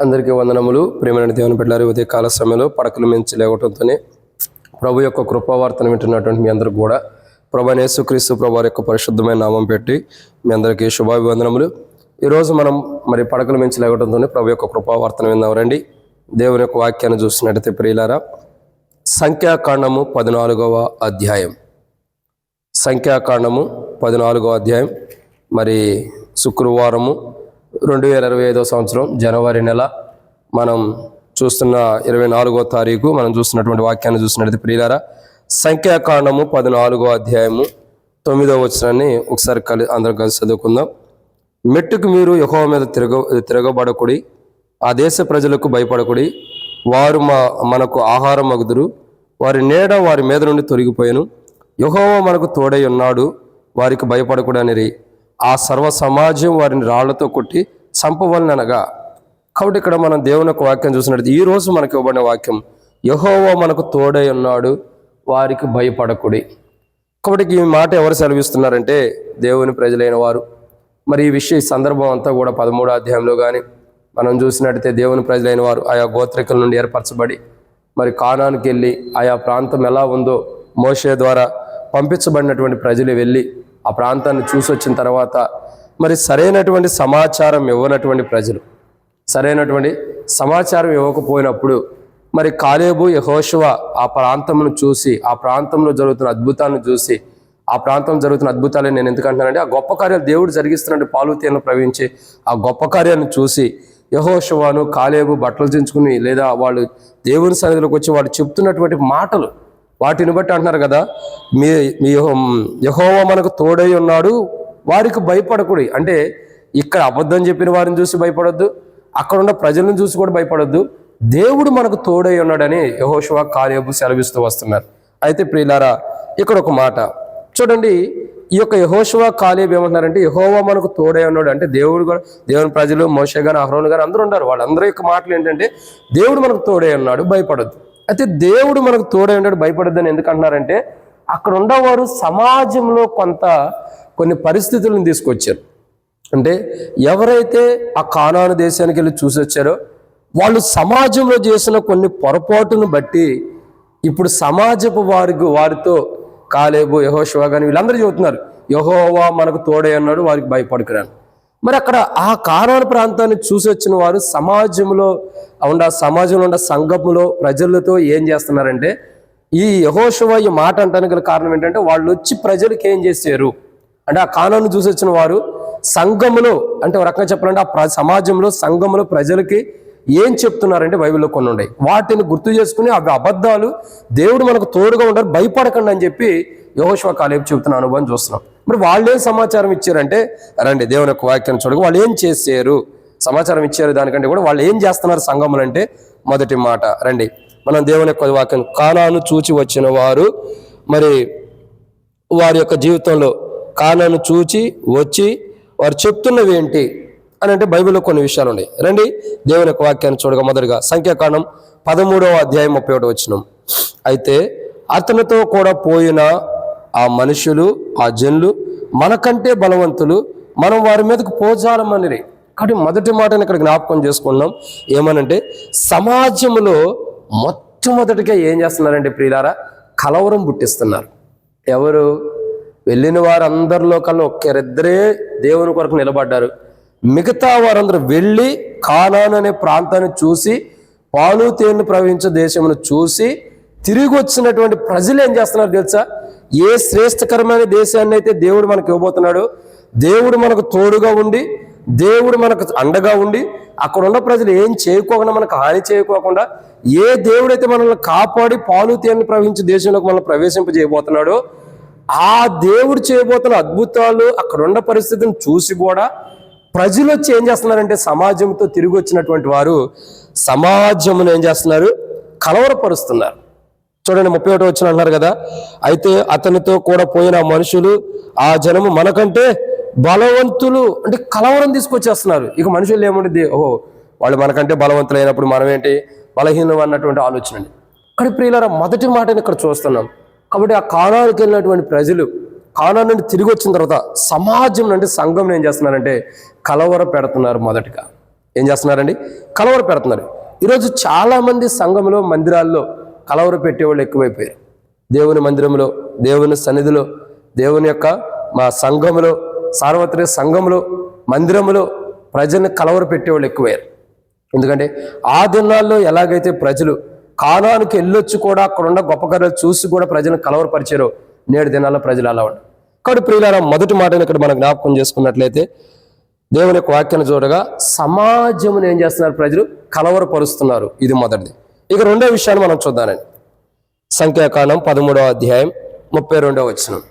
అందరికీ వందనములు. ప్రేమైన దేవుని బిడ్డారు ఉదయ కాల సమయంలో పడకలు మించి లేవటంతోనే ప్రభు యొక్క కృపావార్తను వింటున్నటువంటి మీ అందరికి కూడా ప్రభు యేసుక్రీస్తు ప్రభు యొక్క పరిశుద్ధమైన నామం పెట్టి మీ అందరికీ శుభాభివందనములు. ఈరోజు మనం మరి పడకలు మించి లేవటంతోనే ప్రభు యొక్క కృపావార్తను విందాం దేవుని యొక్క వాక్యాన్ని చూసినట్టయితే ప్రియులారా సంఖ్యాకాండము పద్నాలుగవ అధ్యాయం. సంఖ్యాకాండము పద్నాలుగవ అధ్యాయం. మరి శుక్రవారము రెండు వేల ఇరవై ఐదో సంవత్సరం జనవరి నెల మనం చూస్తున్న ఇరవై నాలుగో తారీఖు మనం చూస్తున్నటువంటి వాక్యాన్ని చూసినట్లయితే ప్రియులారా సంఖ్యాకాండము పద్నాలుగో అధ్యాయము తొమ్మిదో వచనాన్ని ఒకసారి కలి అందరం కలిసి చదువుకుందాం. మెట్టుకు మీరు యహో మీద తిరగ తిరగబడకుడి ఆ దేశ ప్రజలకు భయపడకుడి వారు మా మనకు ఆహారం మగుదురు వారి నీడ వారి మీద నుండి తొలగిపోయాను. యహోవా మనకు తోడై ఉన్నాడు వారికి భయపడకూడనిరి. ఆ సర్వ సమాజం వారిని రాళ్ళతో కొట్టి చంపవలనగా కాబట్టి ఇక్కడ మనం దేవుని యొక్క వాక్యం చూసినట్టు ఈ రోజు మనకి ఇవ్వబడిన వాక్యం యహోవో మనకు తోడై ఉన్నాడు వారికి భయపడకుడి. కాబట్టి ఈ మాట ఎవరు సెలవిస్తున్నారంటే దేవుని ప్రజలైన వారు. మరి ఈ విషయ ఈ సందర్భం అంతా కూడా పదమూడో అధ్యాయంలో కానీ మనం చూసినట్టయితే దేవుని ప్రజలైన వారు ఆయా గోత్రికల నుండి ఏర్పరచబడి మరి కానానికి వెళ్ళి ఆయా ప్రాంతం ఎలా ఉందో మోషే ద్వారా పంపించబడినటువంటి ప్రజలు వెళ్ళి ఆ ప్రాంతాన్ని చూసి వచ్చిన తర్వాత మరి సరైనటువంటి సమాచారం ఇవ్వనటువంటి ప్రజలు. సరైనటువంటి సమాచారం ఇవ్వకపోయినప్పుడు మరి కాలేబు యహోశువ ఆ ప్రాంతమును చూసి ఆ ప్రాంతంలో జరుగుతున్న అద్భుతాలను చూసి ఆ ప్రాంతం జరుగుతున్న అద్భుతాలే నేను ఎందుకంటున్నానంటే ఆ గొప్ప కార్యాలు దేవుడు జరిగిస్తున్నట్టు పాలుతీయను ప్రవహించి ఆ గొప్ప కార్యాన్ని చూసి యహోశువాను కాలేబు బట్టలు చించుకుని లేదా వాళ్ళు దేవుని సన్నిధిలోకి వచ్చి వాళ్ళు చెప్తున్నటువంటి మాటలు వాటిని బట్టి అంటున్నారు కదా మీ మీ యహోవ మనకు తోడై ఉన్నాడు వారికి భయపడకూడదు అంటే ఇక్కడ అబద్ధం చెప్పిన వారిని చూసి భయపడొద్దు అక్కడ ఉన్న ప్రజలను చూసి కూడా భయపడొద్దు. దేవుడు మనకు తోడై ఉన్నాడని యహోశివ కాలేబు సెలవిస్తూ వస్తున్నారు. అయితే ప్రియులారా ఇక్కడ ఒక మాట. చూడండి ఈ యొక్క యహోశివ కాలేబు ఏమంటున్నారంటే యహోవా మనకు తోడై ఉన్నాడు. అంటే దేవుడు కూడా దేవుని ప్రజలు మోషే గారు అహ్రోన్ గారు అందరూ ఉన్నారు. వాళ్ళందరూ యొక్క మాటలు ఏంటంటే దేవుడు మనకు తోడై ఉన్నాడు భయపడద్దు. అయితే దేవుడు మనకు తోడై ఉన్నాడు భయపడద్దని ఎందుకు అంటున్నారంటే అక్కడ ఉండేవారు సమాజంలో కొంత కొన్ని పరిస్థితులను తీసుకొచ్చారు. అంటే ఎవరైతే ఆ కానాను దేశానికి వెళ్ళి చూసి వచ్చారో వాళ్ళు సమాజంలో చేసిన కొన్ని పొరపాటును బట్టి ఇప్పుడు సమాజపు వారికి వారితో కాలేబు యహోశివ కానీ వీళ్ళందరూ చెబుతున్నారు యహోవా మనకు తోడే అన్నాడు వారికి భయపడుకురాను మరి అక్కడ ఆ కానాను ప్రాంతాన్ని చూసి వచ్చిన వారు సమాజంలో ఉండ సమాజంలో ఉన్న సంఘములో ప్రజలతో ఏం చేస్తున్నారంటే ఈ యహోశవ ఈ మాట అంటానికి గల కారణం ఏంటంటే వాళ్ళు వచ్చి ప్రజలకు ఏం చేశారు? అంటే ఆ కానాను చూసి వచ్చిన వారు సంఘములో అంటే ఒక రకంగా చెప్పాలంటే ఆ ప్ర- సమాజంలో సంఘములో ప్రజలకి ఏం చెప్తున్నారంటే బైబిల్లో కొన్ని ఉన్నాయి. వాటిని గుర్తు చేసుకుని అవి అబద్ధాలు దేవుడు మనకు తోడుగా ఉండరు భయపడకండి అని చెప్పి యహోశవ కాలేపు చెబుతున్న అనుభవం చూస్తున్నాం. మరి వాళ్ళు ఏం సమాచారం ఇచ్చారంటే రండి దేవుని యొక్క వాక్యాన్ని చూడగా వాళ్ళు ఏం చేశారు? సమాచారం ఇచ్చారు దానికంటే కూడా వాళ్ళు ఏం చేస్తున్నారు సంఘములు అంటే మొదటి మాట రండి. మనం దేవుని యొక్క వాక్యం కానాను చూచి వచ్చిన వారు మరి వారి యొక్క జీవితంలో కానాను చూచి వచ్చి వారు చెప్తున్నవి ఏంటి? అని అంటే బైబిల్లో కొన్ని విషయాలు ఉన్నాయి. రండి దేవుని యొక్క వాక్యాన్ని చూడగా మొదటిగా సంఖ్యాకాండం పదమూడవ అధ్యాయం ముప్పై ఒకటి వచ్చినాం అయితే అతనితో కూడా పోయిన ఆ మనుషులు ఆ జనులు మనకంటే బలవంతులు. మనం వారి మీదకు పోజాలమని కాబట్టి మొదటి మాటని ఇక్కడ జ్ఞాపకం చేసుకున్నాం ఏమనంటే సమాజంలో మొట్టమొదటిగా ఏం చేస్తున్నారంటే ప్రియులారా? కలవరం పుట్టిస్తున్నారు. ఎవరు? వెళ్ళిన వారందరిలో కల్లా ఒక్కరిద్దరే దేవుని కొరకు నిలబడ్డారు. మిగతా వారందరూ వెళ్ళి కానాన్ అనే ప్రాంతాన్ని చూసి పాలు తేను ప్రవహించే దేశమును చూసి తిరిగి వచ్చినటువంటి ప్రజలు ఏం చేస్తున్నారు తెలుసా? ఏ శ్రేష్టకరమైన దేశాన్ని అయితే దేవుడు మనకు ఇవ్వబోతున్నాడు దేవుడు మనకు తోడుగా ఉండి దేవుడు మనకు అండగా ఉండి అక్కడ ఉన్న ప్రజలు ఏం చేయకోకుండా మనకు హాని చేయకోకుండా ఏ దేవుడైతే మనల్ని కాపాడి పాలు ప్రవహించి దేశంలోకి మనల్ని ప్రవేశింపజేయబోతున్నాడో ఆ దేవుడు చేయబోతున్న అద్భుతాలు అక్కడ ఉన్న పరిస్థితిని చూసి కూడా ప్రజలు వచ్చి ఏం చేస్తున్నారంటే సమాజంతో తిరిగి వచ్చినటువంటి వారు సమాజమును ఏం చేస్తున్నారు? కలవరపరుస్తున్నారు. చూడండి ముప్పై ఒకటి వచ్చిన అంటున్నారు కదా. అయితే అతనితో కూడా పోయిన మనుషులు ఆ జనము మనకంటే బలవంతులు అంటే కలవరం తీసుకొచ్చేస్తున్నారు. ఇక మనుషులు ఏముంటుంది ఓహో వాళ్ళు మనకంటే బలవంతులు అయినప్పుడు మనం ఏంటి? బలహీనం అన్నటువంటి ఆలోచన అండి. కానీ ప్రియులరా మొదటి మాటని ఇక్కడ చూస్తున్నాం. కాబట్టి ఆ కానానికి వెళ్ళినటువంటి ప్రజలు కానా నుండి తిరిగి వచ్చిన తర్వాత సమాజం నుండి సంఘం ఏం చేస్తున్నారంటే కలవర పెడుతున్నారు మొదటిగా. ఏం చేస్తున్నారండి? కలవర పెడుతున్నారు. ఈరోజు చాలామంది సంఘంలో మందిరాల్లో కలవర పెట్టేవాళ్ళు ఎక్కువైపోయారు. దేవుని మందిరంలో దేవుని సన్నిధిలో దేవుని యొక్క మా సంఘములో సార్వత్రిక సంఘంలో మందిరంలో ప్రజల్ని కలవర పెట్టేవాళ్ళు ఎక్కువయ్యారు. ఎందుకంటే ఆ దినాల్లో ఎలాగైతే ప్రజలు కాలానికి వెళ్ళొచ్చు కూడా అక్కడ ఉన్న గొప్ప కార్యాలు చూసి కూడా ప్రజలను కలవరపరిచారో నేడు దినాల్లో ప్రజలు అలా ఉండరు కాబట్టి ప్రియులారా మొదటి మాటను ఇక్కడ మనం జ్ఞాపకం చేసుకున్నట్లయితే దేవుని యొక్క వాక్యాన్ని చూడగా సమాజమును ఏం చేస్తున్నారు ప్రజలు? కలవరపరుస్తున్నారు. ఇది మొదటిది. ఇక రెండో విషయాన్ని మనం చూద్దానండి సంఖ్యాకాండం పదమూడవ అధ్యాయం ముప్పై రెండవ వచనం.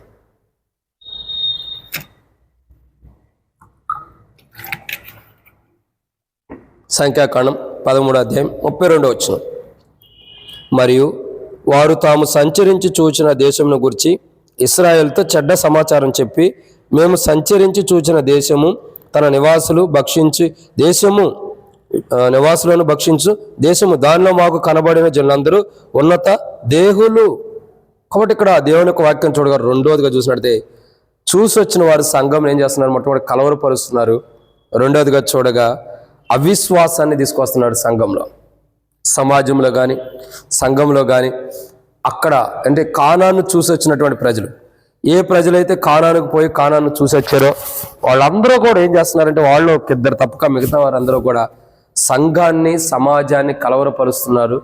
సంఖ్యాకాండం పదమూడవ అధ్యాయం ముప్పై రెండవ వచ్చిన మరియు వారు తాము సంచరించి చూచిన దేశమును గురించి ఇస్రాయెల్తో చెడ్డ సమాచారం చెప్పి మేము సంచరించి చూచిన దేశము తన నివాసులు భక్షించి దేశము నివాసులను భక్షించు. దేశము దానిలో మాకు కనబడిన జనులందరూ ఉన్నత దేహులు. కాబట్టి ఇక్కడ దేవుని యొక్క వాక్యం చూడగా రెండోదిగా చూసినట్టే చూసి వచ్చిన వారు సంఘం ఏం చేస్తున్నారు? మొట్టమొదటి కలవరపరుస్తున్నారు. రెండోదిగా చూడగా అవిశ్వాసాన్ని తీసుకొస్తున్నాడు సంఘంలో. సమాజంలో కానీ సంఘంలో కానీ అక్కడ అంటే కానాను చూసి వచ్చినటువంటి ప్రజలు. ఏ ప్రజలైతే కానానికి పోయి కానాను చూసి వచ్చారో వాళ్ళందరూ కూడా ఏం చేస్తున్నారంటే వాళ్ళు ఒక ఇద్దరు తప్పక మిగతా వారందరూ కూడా సంఘాన్ని సమాజాన్ని కలవరపరుస్తున్నారు.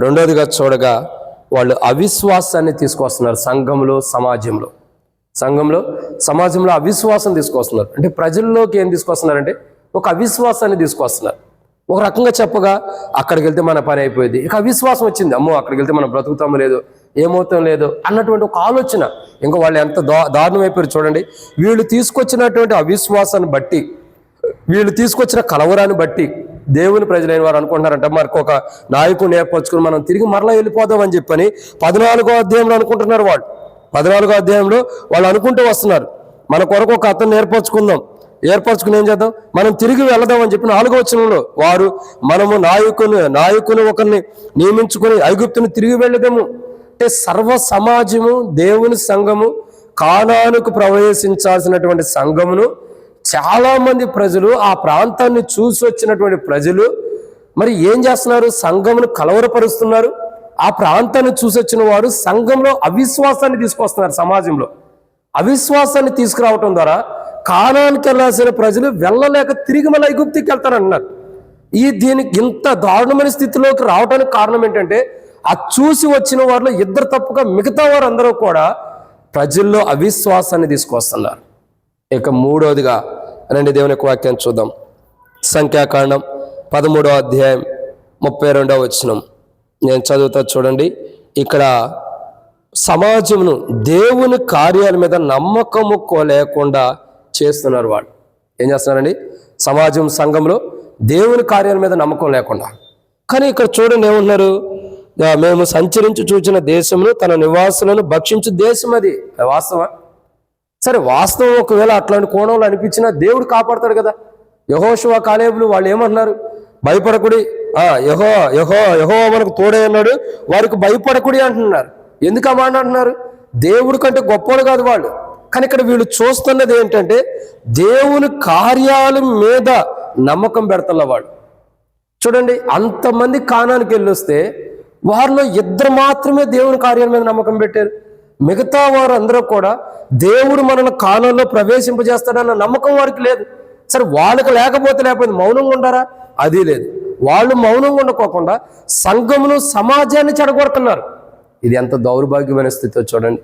రెండోదిగా చూడగా వాళ్ళు అవిశ్వాసాన్ని తీసుకొస్తున్నారు సంఘంలో సమాజంలో. సంఘంలో సమాజంలో అవిశ్వాసం తీసుకొస్తున్నారు. అంటే ప్రజల్లోకి ఏం తీసుకొస్తున్నారంటే ఒక అవిశ్వాసాన్ని తీసుకొస్తున్నారు. ఒక రకంగా చెప్పగా అక్కడికి వెళ్తే మన పని అయిపోయింది. ఇక అవిశ్వాసం వచ్చింది. అమ్మో అక్కడికి వెళ్తే మనం బ్రతుకుతాం లేదో ఏమవుతాం లేదో అన్నటువంటి ఒక ఆలోచన. ఇంకా వాళ్ళు ఎంత దా దారుణం అయిపోయారు చూడండి. వీళ్ళు తీసుకొచ్చినటువంటి అవిశ్వాసాన్ని బట్టి వీళ్ళు తీసుకొచ్చిన కలవరాన్ని బట్టి దేవుని ప్రజలైన వారు అనుకుంటున్నారంట మనకు ఒక నాయకుని ఏర్పరచుకుని మనం తిరిగి మరలా వెళ్ళిపోదాం అని చెప్పని పద్నాలుగో అధ్యాయంలో అనుకుంటున్నారు వాళ్ళు. పద్నాలుగో అధ్యాయంలో వాళ్ళు అనుకుంటూ వస్తున్నారు. మన కొరకు ఒక అతను ఏర్పరచుకుందాం. ఏర్పరచుకుని ఏం చేద్దాం? మనం తిరిగి వెళదాం అని చెప్పి నాలుగో వచనంలో వారు మనము నాయకుని నాయకుని ఒకరిని నియమించుకొని ఐగుప్తుని తిరిగి వెళ్ళదాము. అంటే సర్వ సమాజము దేవుని సంఘము కానానుకు ప్రవేశించాల్సినటువంటి సంఘమును చాలామంది ప్రజలు ఆ ప్రాంతాన్ని చూసి వచ్చినటువంటి ప్రజలు మరి ఏం చేస్తున్నారు? సంఘమును కలవరపరుస్తున్నారు. ఆ ప్రాంతాన్ని చూసి వచ్చిన వారు సంఘంలో అవిశ్వాసాన్ని తీసుకొస్తున్నారు సమాజంలో. అవిశ్వాసాన్ని తీసుకురావటం ద్వారా కానానికి వెళ్ళాల్సిన ప్రజలు వెళ్ళలేక తిరిగి మళ్ళీ ఐగుప్తికి వెళ్తారంటున్నారు ఈ దీనికి ఇంత దారుణమైన స్థితిలోకి రావడానికి కారణం ఏంటంటే ఆ చూసి వచ్చిన వారిలో ఇద్దరు తప్పుగా మిగతా వారందరూ కూడా ప్రజల్లో అవిశ్వాసాన్ని తీసుకొస్తున్నారు. ఇక మూడోదిగా రండి దేవుని యొక్క వాక్యాన్ని చూద్దాం. సంఖ్యాకాండం పదమూడవ అధ్యాయం ముప్పై రెండవ వచనం. నేను చదువుతా చూడండి. ఇక్కడ సమాజమును దేవుని కార్యాల మీద నమ్మకము లేకుండా చేస్తున్నారు వాళ్ళు ఏం చేస్తున్నారండి? సమాజం సంఘంలో దేవుని కార్యాల మీద నమ్మకం లేకుండా. కానీ ఇక్కడ చూడండి ఏమంటున్నారు? మేము సంచరించి చూచిన దేశమును తన నివాసులను భక్షించు దేశం అది. వాస్తవం సరే వాస్తవం ఒకవేళ అట్లాంటి కోణంలో అనిపించినా దేవుడు కాపాడతాడు కదా. యహోశివ కాలేబులు వాళ్ళు ఏమంటున్నారు? భయపడకుడి. ఆ యహో యహో యహో మనకు తోడే అన్నాడు వారికి భయపడకుడి అంటున్నారు. ఎందుకు అని అంటున్నారు? దేవుడి కంటే గొప్పవాడు కాదు వాళ్ళు. కానీ ఇక్కడ వీళ్ళు చూస్తున్నది ఏంటంటే దేవుని కార్యాల మీద నమ్మకం పెడతల వాళ్ళు. చూడండి అంతమంది కాణానికి వెళ్ళొస్తే వారిలో ఇద్దరు మాత్రమే దేవుని కార్యాల మీద నమ్మకం పెట్టారు. మిగతా వారు అందరూ కూడా దేవుడు మనల్ని కానంలో ప్రవేశింపజేస్తాడన్న నమ్మకం వారికి లేదు. సరే వాళ్ళకి లేకపోతే లేకపోతే మౌనంగా ఉండారా? అది లేదు. వాళ్ళు మౌనంగా ఉండకోకుండా సంఘమును సమాజాన్ని చెడగొడుతున్నారు. ఇది ఎంత దౌర్భాగ్యమైన స్థితిలో చూడండి.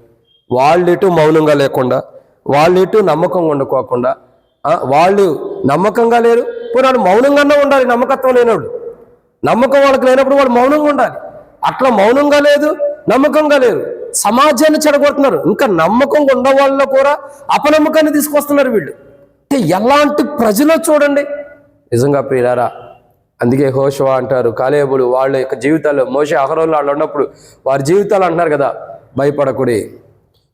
వాళ్ళు ఎటు మౌనంగా లేకుండా వాళ్ళు ఎటు నమ్మకంగా ఉండకోకుండా వాళ్ళు నమ్మకంగా లేరు పోనీ మౌనంగానే ఉండాలి నమ్మకత్వం లేనప్పుడు నమ్మకం వాళ్ళకి లేనప్పుడు వాళ్ళు మౌనంగా ఉండాలి. అట్లా మౌనంగా లేదు నమ్మకంగా లేరు. సమాజాన్ని చెడగొడుతున్నారు. ఇంకా నమ్మకంగా ఉన్న వాళ్ళలో కూడా అపనమ్మకాన్ని తీసుకొస్తున్నారు వీళ్ళు. అంటే ఎలాంటి ప్రజలు చూడండి. నిజంగా ప్రియులారా అందుకే హోషవా అంటారు కాలేబులు వాళ్ళ యొక్క జీవితాల్లో మోసే అహరోళ్ళు వాళ్ళు ఉన్నప్పుడు వారి జీవితాలు అంటున్నారు కదా భయపడకుడి.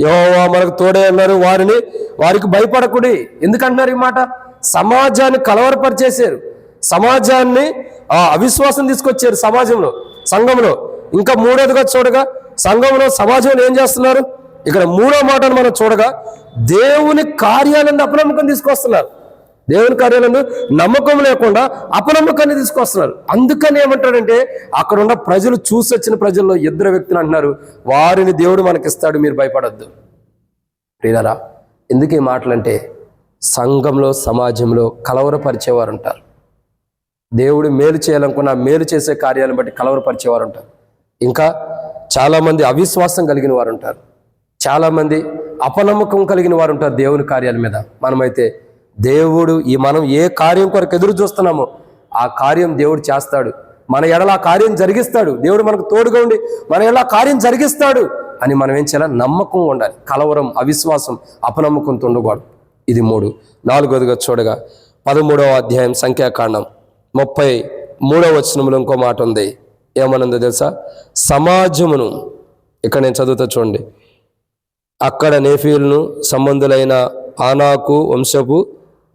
యెహోవా మనకు తోడే అన్నారు వారిని వారికి భయపడకుడి. ఎందుకంటున్నారు ఈ మాట? సమాజాన్ని కలవరపరిచేశారు. సమాజాన్ని అవిశ్వాసం తీసుకొచ్చారు సమాజంలో సంఘంలో. ఇంకా మూడోదిగా చూడగా సంఘంలో సమాజంలో ఏం చేస్తున్నారు? ఇక్కడ మూడో మాటను మనం చూడగా దేవుని కార్యాలను అపనమ్మకం తీసుకొస్తున్నారు. దేవుని కార్యాలను నమ్మకం లేకుండా అపనమ్మకాన్ని తీసుకొస్తున్నారు. అందుకని ఏమంటాడంటే అక్కడ ఉన్న ప్రజలు చూసి వచ్చిన ప్రజల్లో ఇద్దరు వ్యక్తులు అంటున్నారు వారిని దేవుడు మనకిస్తాడు మీరు భయపడొద్దు. ప్రియులరా ఎందుకు ఈ మాటలంటే సంఘంలో సమాజంలో కలవరపరిచేవారు ఉంటారు దేవుడు మేలు చేయాలనుకున్న మేలు చేసే కార్యాలను బట్టి కలవరపరిచేవారు ఉంటారు ఇంకా చాలామంది అవిశ్వాసం కలిగిన వారు ఉంటారు. చాలామంది అపనమ్మకం కలిగిన వారు ఉంటారు దేవుని కార్యాల మీద. మనమైతే దేవుడు ఈ మనం ఏ కార్యం కొరకు ఎదురు చూస్తున్నామో ఆ కార్యం దేవుడు చేస్తాడు. మన ఎడల ఆ కార్యం జరిగిస్తాడు. దేవుడు మనకు తోడుగా ఉండి మన ఎడల కార్యం జరిగిస్తాడు అని మనం ఏం చేయాలి? నమ్మకం ఉండాలి. కలవరం అవిశ్వాసం అపనమ్మకంతో ఉండకూడదు ఇది మూడు. నాలుగోదిగా చూడగా పదమూడవ అధ్యాయం సంఖ్యాకాండం. ముప్పై మూడవ వచనంలో ఇంకో మాట ఉంది. ఏమనుందో తెలుసా? సమాజమును ఇక్కడ నేను చదువుతా చూడండి. అక్కడ నేఫీయులను సంబంధులైన ఆనాకు వంశపు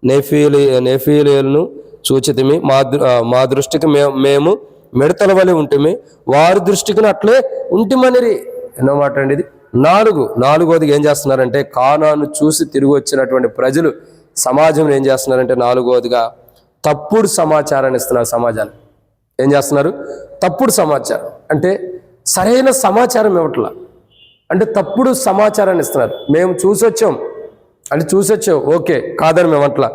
నేఫీలి నేఫీలను చూచితిమి. మా మా దృష్టికి మే మేము మిడతల వలె ఉంటిమి. వారి దృష్టికి అట్లే ఉంటిమనిరి. ఎన్నో మాట అండి ఇది. నాలుగు నాలుగోది ఏం చేస్తున్నారంటే కానాను చూసి తిరిగి వచ్చినటువంటి ప్రజలు సమాజంలో ఏం చేస్తున్నారంటే నాలుగోదిగా తప్పుడు సమాచారాన్ని ఇస్తున్నారు సమాజానికి. ఏం చేస్తున్నారు? తప్పుడు సమాచారం. అంటే సరైన సమాచారం ఇవ్వట్లా. అంటే తప్పుడు సమాచారాన్ని ఇస్తున్నారు. మేము చూసొచ్చాం. అంటే చూసొచ్చాం. ఓకే కాదని మేము అట్లా.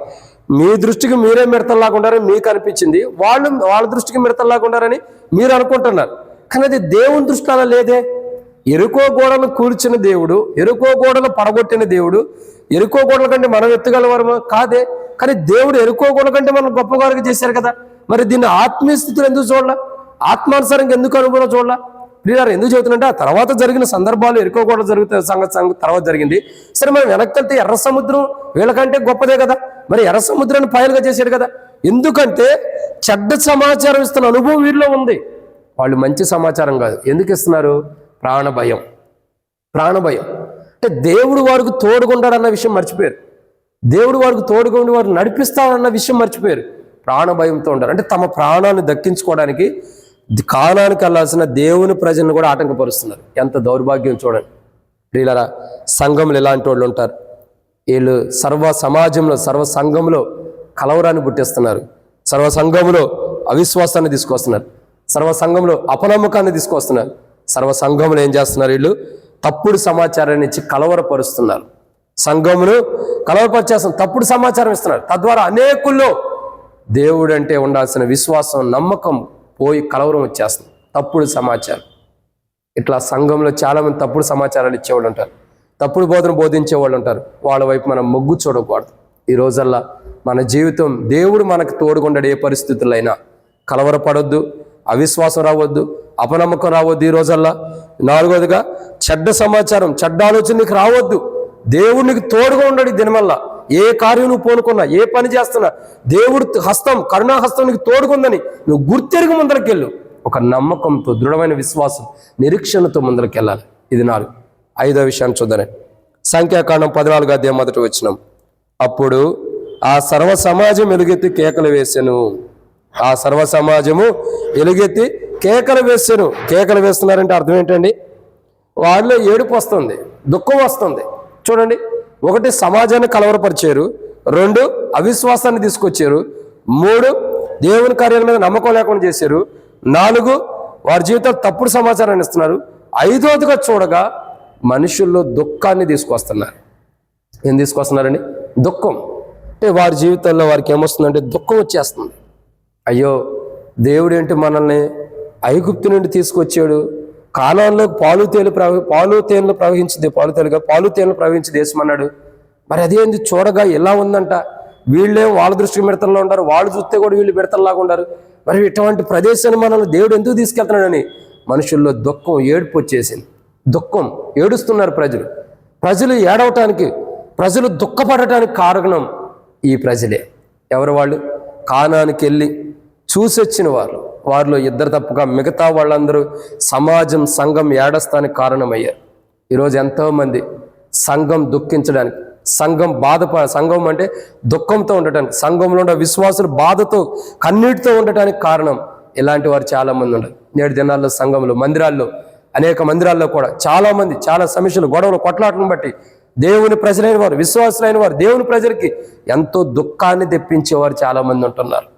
మీ దృష్టికి మీరే మిడతల్లాగుండారని మీకు అనిపించింది. వాళ్ళు వాళ్ళ దృష్టికి మిడతల్లాగుండారని మీరు అనుకుంటున్నారు. కానీ అది దేవుని దృష్టి అలా లేదే. ఎరుకో గోడలు కూల్చిన దేవుడు ఎరుకో గోడలు పడగొట్టిన దేవుడు ఎరుకో గోడల కంటే మనం ఎత్తుగలవారు కాదే. కానీ దేవుడు ఎరుకో గోడల కంటే మనం గొప్పవారికి చేశారు కదా. మరి దీన్ని ఆత్మీయ స్థితిలో ఎందుకు చూడాల? ఆత్మానుసారంగా ఎందుకు అనుభవం చూడాల? ప్రియారు ఎందుకు చెబుతున్నంటే ఆ తర్వాత జరిగిన సందర్భాలు ఎరుకో కూడా జరుగుతున్న సంగతి సంగతి తర్వాత జరిగింది. సరే మనం వెనక్కి వెళ్తే ఎర్ర సముద్రం వీళ్ళకంటే గొప్పదే కదా? మరి ఎర్ర సముద్రాన్ని పాయలుగా చేశాడు కదా? ఎందుకంటే చెడ్డ సమాచారం ఇస్తున్న అనుభవం వీరిలో ఉంది. వాళ్ళు మంచి సమాచారం కాదు. ఎందుకు ఇస్తున్నారు? ప్రాణ భయం. ప్రాణ భయం. అంటే దేవుడు వారికి తోడుగుండాడన్న విషయం మర్చిపోయారు. దేవుడు వారికి తోడుగా వారు నడిపిస్తాడన్న విషయం మర్చిపోయారు. ప్రాణభయంతో ఉంటారు. అంటే తమ ప్రాణాన్ని దక్కించుకోవడానికి కాలానికి వెళ్ళాల్సిన దేవుని ప్రజలను కూడా ఆటంకపరుస్తున్నారు. ఎంత దౌర్భాగ్యం చూడండి. ప్రియులరా సంఘంలో ఎలాంటి వాళ్ళు ఉంటారు. వీళ్ళు సర్వ సమాజంలో సర్వ సంఘంలో కలవరాన్ని పుట్టిస్తున్నారు. సర్వ సంఘంలో అవిశ్వాసాన్ని తీసుకొస్తున్నారు. సర్వ సంఘంలో అపనమ్మకాన్ని తీసుకొస్తున్నారు. సర్వ సంఘంలో ఏం చేస్తున్నారు వీళ్ళు? తప్పుడు సమాచారాన్ని ఇచ్చి కలవరపరుస్తున్నారు. సంఘమును కలవరపరిచేస్తున్నారు. తప్పుడు సమాచారం ఇస్తున్నారు. తద్వారా అనేకుల్లో దేవుడు అంటే ఉండాల్సిన విశ్వాసం నమ్మకం పోయి కలవరం వచ్చేస్తుంది. తప్పుడు సమాచారం. ఇట్లా సంఘంలో చాలామంది తప్పుడు సమాచారాలు ఇచ్చేవాళ్ళు ఉంటారు. తప్పుడు బోధన బోధించే వాళ్ళు ఉంటారు. వాళ్ళ వైపు మనం మొగ్గు చూడకూడదు. ఈ రోజల్లా మన జీవితం దేవుడు మనకు తోడుకుండడు ఏ పరిస్థితులైనా. కలవరపడొద్దు అవిశ్వాసం రావద్దు అపనమ్మకం రావద్దు ఈ రోజల్లా. నాలుగోదిగా చెడ్డ సమాచారం చెడ్డ ఆలోచన నీకు రావద్దు. దేవుడికి తోడుగా ఉండడు దీనివల్ల ఏ కార్యం నువ్వు పోనుకున్నా ఏ పని చేస్తున్నా దేవుడు హస్తం కరుణాహస్తం నీకు తోడుకుందని నువ్వు గుర్తెరుగు ముందరకెళ్ళు. ఒక నమ్మకంతో దృఢమైన విశ్వాసం నిరీక్షణతో ముందరకెళ్ళాలి. ఇది నాలుగు. ఐదో విషయాన్ని చూద్దాం. సంఖ్యాకాండం పద్నాలుగు అధ్యాయం మొదటి వచ్చినాం అప్పుడు ఆ సర్వ సమాజం ఎలుగెత్తి కేకలు వేసాను. ఆ సర్వ సమాజము ఎలుగెత్తి కేకలు వేసాను. కేకలు వేస్తున్నారంటే అర్థం ఏంటండి? వాళ్ళలో ఏడుపు వస్తుంది దుఃఖం వస్తుంది. చూడండి. ఒకటి సమాజాన్ని కలవరపరిచారు రెండు అవిశ్వాసాన్ని తీసుకొచ్చారు మూడు దేవుని కార్యాల మీద నమ్మకం లేకుండా చేశారు నాలుగు వారి జీవితాలు తప్పుడు సమాచారాన్ని ఇస్తున్నారు ఐదోదిగా చూడగా మనుషుల్లో దుఃఖాన్ని తీసుకొస్తున్నారు. ఏం తీసుకొస్తున్నారండి? దుఃఖం. అంటే వారి జీవితాల్లో వారికి ఏమొస్తుందంటే దుఃఖం వచ్చేస్తుంది. అయ్యో దేవుడు ఏంటి మనల్ని ఐగుప్తు నుండి తీసుకొచ్చాడు? కాలంలో పాలు తేలు ప్రవ పాలు తేనెలు ప్రవహించింది పాలు తేలుగా పాలు తేనెలు ప్రవహించి దేశం అన్నాడు. మరి అదేంది చూడగా ఎలా ఉందంట? వీళ్ళే వాళ్ళ దృష్టికి మిడతల్లో ఉంటారు వాళ్ళు చూస్తే కూడా వీళ్ళు మిడతల్లాగా ఉండరు మరి ఇటువంటి ప్రదేశాన్ని మనల్ని దేవుడు ఎందుకు తీసుకెళ్తున్నాడని? మనుషుల్లో దుఃఖం ఏడుపు వచ్చేసింది. దుఃఖం ఏడుస్తున్నారు ప్రజలు. ప్రజలు ఏడవటానికి ప్రజలు దుఃఖపడటానికి కారణం ఈ ప్రజలే. ఎవరు వాళ్ళు? కానానికి వెళ్ళి చూసొచ్చిన వాళ్ళు. వారిలో ఇద్దరు తప్పగా మిగతా వాళ్ళందరూ సమాజం సంఘం ఏడస్తానికి కారణమయ్యారు. ఈరోజు ఎంతోమంది సంఘం దుఃఖించడానికి సంఘం బాధప సంఘం అంటే దుఃఖంతో ఉండటానికి సంఘంలో ఉన్న విశ్వాసులు బాధతో కన్నీటితో ఉండటానికి కారణం ఇలాంటి వారు చాలా మంది ఉన్నారు. నేడు దినాల్లో సంఘంలో మందిరాల్లో అనేక మందిరాల్లో కూడా చాలామంది చాలా సమస్యలు గొడవలు కొట్లాటలను బట్టి దేవుని ప్రజలైన వారు విశ్వాసులైన వారు దేవుని ప్రజలకి ఎంతో దుఃఖాన్ని తెప్పించేవారు చాలామంది ఉంటున్నారు.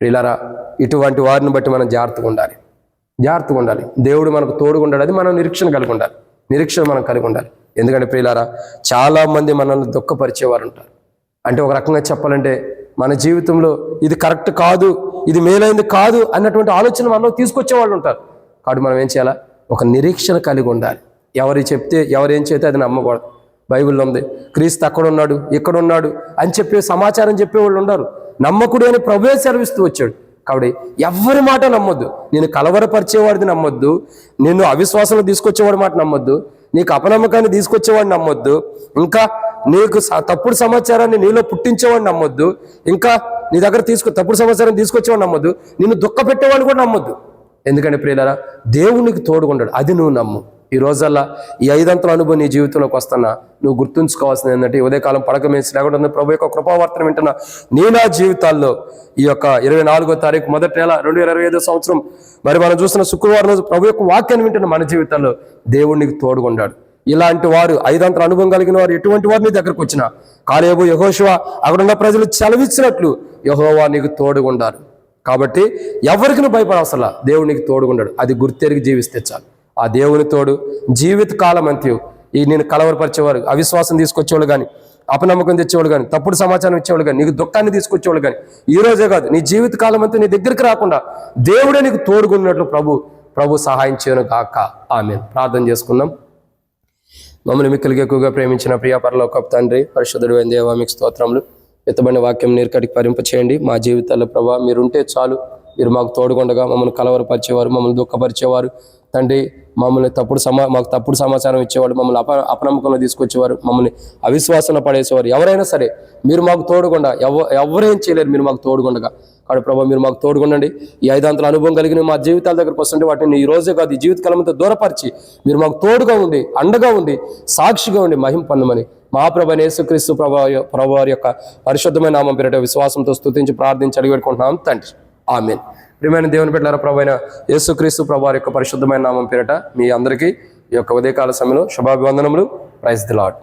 ప్రియులారా ఇటువంటి వారిని బట్టి మనం జాగ్రత్తగా ఉండాలి. జాగ్రత్తగా ఉండాలి. దేవుడు మనకు తోడుగా ఉండాలి. అది మనం నిరీక్షణ కలిగి ఉండాలి. నిరీక్షణ మనం కలిగి ఉండాలి. ఎందుకంటే ప్రియులారా చాలా మంది మనల్ని దుఃఖపరిచేవారు ఉంటారు. అంటే ఒక రకంగా చెప్పాలంటే మన జీవితంలో ఇది కరెక్ట్ కాదు ఇది మేలైంది కాదు అన్నటువంటి ఆలోచన మనలో తీసుకొచ్చే వాళ్ళు ఉంటారు. కాబట్టి మనం ఏం చేయాలా? ఒక నిరీక్షణ కలిగి ఉండాలి. ఎవరు చెప్తే ఎవరు ఏం చేస్తే అది నమ్మకూడదు. బైబిల్లో ఉంది క్రీస్తు అక్కడ ఉన్నాడు ఇక్కడ ఉన్నాడు అని చెప్పే సమాచారం చెప్పేవాళ్ళు ఉండరు. నమ్మకుడు అని ప్రభువే సెలవిస్తూ వచ్చాడు. కాబట్టి ఎవరి మాట నమ్మొద్దు. నేను కలవరపరిచేవాడిది నమ్మొద్దు. నిన్ను అవిశ్వాసంలో తీసుకొచ్చేవాడి మాట నమ్మొద్దు. నీకు అపనమ్మకాన్ని తీసుకొచ్చేవాడిని నమ్మొద్దు. ఇంకా నీకు తప్పుడు సమాచారాన్ని నీలో పుట్టించేవాడిని నమ్మొద్దు. ఇంకా నీ దగ్గర తీసుకు తప్పుడు సమాచారం తీసుకొచ్చేవాడిని నమ్మొద్దు. నిన్ను దుఃఖ పెట్టేవాడిని కూడా నమ్మొద్దు. ఎందుకంటే ప్రియులారా దేవునికి తోడుకుంటాడు అది నువ్వు నమ్ము. ఈ రోజల్లా ఈ ఐదంతల అనుభవం నీ జీవితంలోకి వస్తున్నా నువ్వు గుర్తుంచుకోవాల్సింది ఏంటంటే ఉదయకాలం పడక మేసి లేకుండా ప్రభు యొక్క కృపావర్తన వింటున్నా నీ నా జీవితాల్లో ఈ యొక్క ఇరవై నాలుగో తారీఖు మొదటి నెల రెండు వేల ఇరవై ఐదో సంవత్సరం మరి మనం చూసిన శుక్రవారం రోజు ప్రభు యొక్క వాక్యాన్ని వింటున్న మన జీవితాల్లో దేవుడికి నీకు తోడుకుంటాడు ఇలాంటి వారు ఐదంతల అనుభవం కలిగిన వారు ఎటువంటి వారు నీ దగ్గరకు వచ్చినా కాలేబు యహోశివ అక్కడున్న ప్రజలు చెలవిచ్చినట్లు యహోవా నీకు తోడుగుండారు కాబట్టి ఎవరికి నువ్వు భయపడవసలా దేవుడు నీకు తోడుగుండాడు. అది గుర్తెరిగి జీవిస్తే చాలు. ఆ దేవుని తోడు జీవిత అంత్యు ఈ నేను కలవరపరిచేవారు అవిశ్వాసం తీసుకొచ్చేవాళ్ళు కానీ అపనమ్మకం తెచ్చేవాళ్ళు కానీ తప్పుడు సమాచారం ఇచ్చేవాళ్ళు కానీ నీకు దుఃఖాన్ని తీసుకొచ్చేవాళ్ళు కానీ ఈ రోజే కాదు నీ జీవితకాలం అంతా నీ దగ్గరికి రాకుండా దేవుడే నీకు తోడుగున్నట్లు ప్రభు ప్రభు సహాయం చేయను కాక ఆమె ప్రార్థన చేసుకుందాం. మమ్మల్ని మిక్కలికి ఎక్కువగా ప్రేమించిన ప్రియ ఒక తండ్రి పరిశుద్ధుడు అయిన దేవా మీకు స్తోత్రములు. ఎత్తబడిన వాక్యం నీరుకటికి పరింప చేయండి మా జీవితాల్లో ప్రభా మీరుంటే చాలు. మీరు మాకు తోడుగుండగా మమ్మల్ని కలవరపరిచేవారు మమ్మల్ని దుఃఖపరిచేవారు. తండ్రి మమ్మల్ని తప్పుడు సమా మాకు తప్పుడు సమాచారం ఇచ్చేవాడు మమ్మల్ని అప అపనమ్మకంలో తీసుకొచ్చేవారు మమ్మల్ని అవిశ్వాసంలో పడేసేవారు. ఎవరైనా సరే మీరు మాకు తోడుగుండా ఎవ ఎవరేం చేయలేరు మీరు మాకు తోడుగుండగా. కాబట్టి ప్రభావ మీరు మాకు తోడుగుండండి. ఈ ఐదాంతల అనుభవం కలిగిన మా జీవితాల దగ్గరకు వస్తుంటే వాటిని ఈ రోజే కాదు ఈ జీవితకాలంతో దూరపరిచి మీరు మాకు తోడుగా ఉండి అండగా ఉండి సాక్షిగా ఉండి మహిం పొందమని మా యేసుక్రీస్తు ప్రభా ప్రభు వారి యొక్క పరిశుద్ధమైన నామం పేరిట విశ్వాసంతో స్థుతించి ప్రార్థించి అడిగి పెట్టుకుంటున్నాం. తండ్రి. ఆమెన్. ప్రియమైన దేవుని పెట్టారా ప్రభు అయిన యేసుక్రీస్తు ప్రభు యొక్క పరిశుద్ధమైన నామం పేరిట మీ అందరికీ ఈ యొక్క ఉదయకాల సమయంలో శుభాభివందనములు. Praise the lord